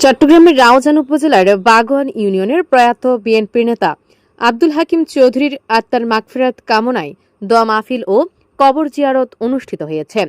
চট্টগ্রামের রাউজান উপজেলার বাগোয়ান ইউনিয়নের প্রয়াত বিএনপি নেতা আব্দুল হাকিম চৌধুরীর আত্মার মাগফিরাত কামনায় দোয়া মাহফিল ও কবর জিয়ারত অনুষ্ঠিত হয়েছে।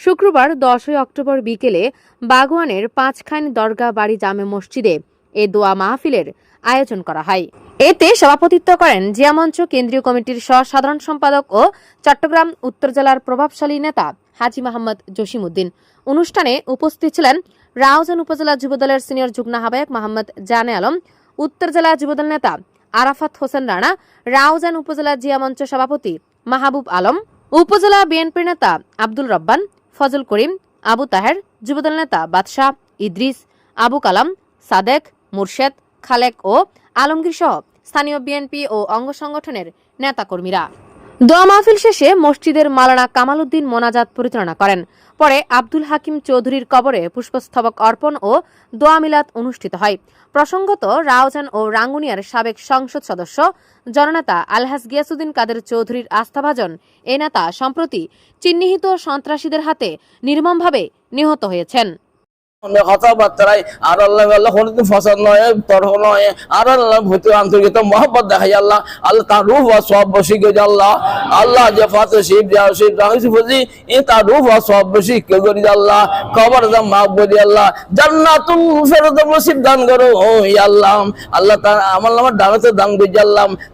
শুক্রবার দশই অক্টোবর বিকেলে বাগোয়ানের পাঁচখান দরগা বাড়ি জামে মসজিদে এ দোয়া মাহফিলের আয়োজন করা হয়। এতে সভাপতিত্ব করেন জিয়া মঞ্চ কেন্দ্রীয় কমিটির সহ সাধারণ সম্পাদক ও চট্টগ্রাম উত্তর জেলার প্রভাবশালী নেতা হাজি মোহাম্মদ জসিমউদ্দিন। অনুষ্ঠানে উপস্থিত ছিলেন রাউজান উপজেলা যুবদলের সিনিয়র যুগ্ম আহ্বায়ক মোহাম্মদ জানে আলম, উত্তর জেলা যুবদল নেতা আরাফাত হোসেন রানা, রাউজান উপজেলা জিয়া মঞ্চ সভাপতি মাহবুব আলম, উপজেলা বিএনপির নেতা আব্দুল রব্বান, ফজল করিম, আবু তাহের, যুবদল নেতা বাদশাহ, ইদ্রিস, আবু কালাম, সাদেক মুর্শেদ, খালেক ও আলমগীর সহ স্থানীয় বিএনপি ও অঙ্গ সংগঠনের নেতাকর্মীরা। দোয়া মাহফিল শেষে মসজিদের মালানা কামাল উদ্দিন মোনাজাত পরিচালনা করেন। পরে আব্দুল হাকিম চৌধুরীর কবরে পুষ্পস্তবক অর্পণ ও দোয়া মিলাত অনুষ্ঠিত হয়। প্রসঙ্গত রাওজান ও রাঙ্গুনিয়ার সাবেক সংসদ সদস্য জননেতা আলহাজ গিয়াসুদ্দিন কাদের চৌধুরীর আস্থাভাজন এ নেতা সম্প্রতি চিহ্নিত সন্ত্রাসীদের হাতে নির্মমভাবে নিহত হয়েছেন। তার বুঝি দান আল্লাহ।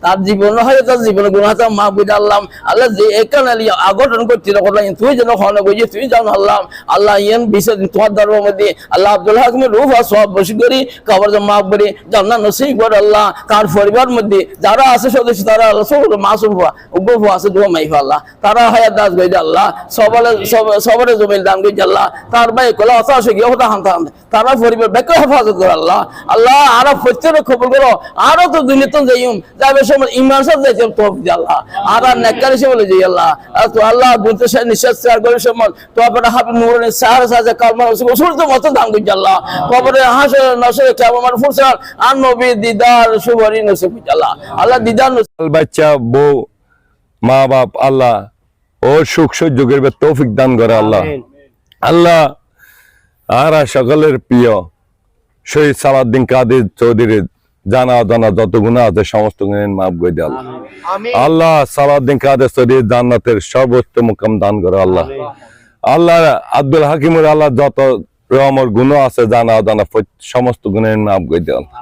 দান জীবন হয়, তার জীবন গুণাতে মাফ করি আল্লাহ। আল্লাহ যে এখানে আগঠন করছিল তুই যেন হন করি তুই জানো আল্লাহ। আল্লাহ ইয়েন বিষয় তোমার ধর্মের মধ্যে আল্লাহ আব্দুল হাকিমের রূপ আর সব বসে করি, কবর মাফ করি, জান্নাত নসিব কর আল্লাহ তার পরিবার মধ্যে যারা আছে সদস্য তারা আল্লাহ সব মাসুম হওয়া উগ্র আছে দোয়া মাইফ আল্লাহ। তারা হায়াত দাস গই আল্লাহ সবলে সবরে জমিল দান গই আল্লাহ। তার ভাই কলা অসা আসে গিয়ে হতা হান্তা তারা পরিবার বেকে হেফাজত করে আল্লাহ। আল্লাহ, আরও প্রত্যেক খবর করো, আরও তো দুনিয়াতে যাইম যাবে সময় ইমান সাথে যাইতে তো আল্লাহ। আর আর নেকার হিসেবে বলে যাই আল্লাহ। তো আল্লাহ, গুনতে নিঃশ্বাস করে সময় তো আপনার হাবি নুরের সাহারা সাজা কালমা ওসুর তো মতো দান করি আল্লাহ। কবরে হাসে নসে কেমন ফুরসার আর নবী দিদার সুবরি নসিব আল্লাহ। আল্লাহ দিদার বাচ্চা বউ মা বাপ আল্লাহ। ও সুখ সহ্য তৌফিক দান করে আল্লাহ। আল্লাহ আর সকলের প্রিয় শহীদ সালাদ্দিন কাদের চৌধুরীর জানা জানা যত গুণা আছে সমস্ত গুণের মাফ করে দেয় আল্লাহ। আল্লাহ সালাদ্দিন কাদের চৌধুরী জান্নাতের সর্বোচ্চ মুকাম দান করে আল্লাহ। আল্লাহ আব্দুল হাকিমুর আল্লাহ যত রকমের গুণ আছে জানা জানা সমস্ত গুণের নাম কই আল্লাহ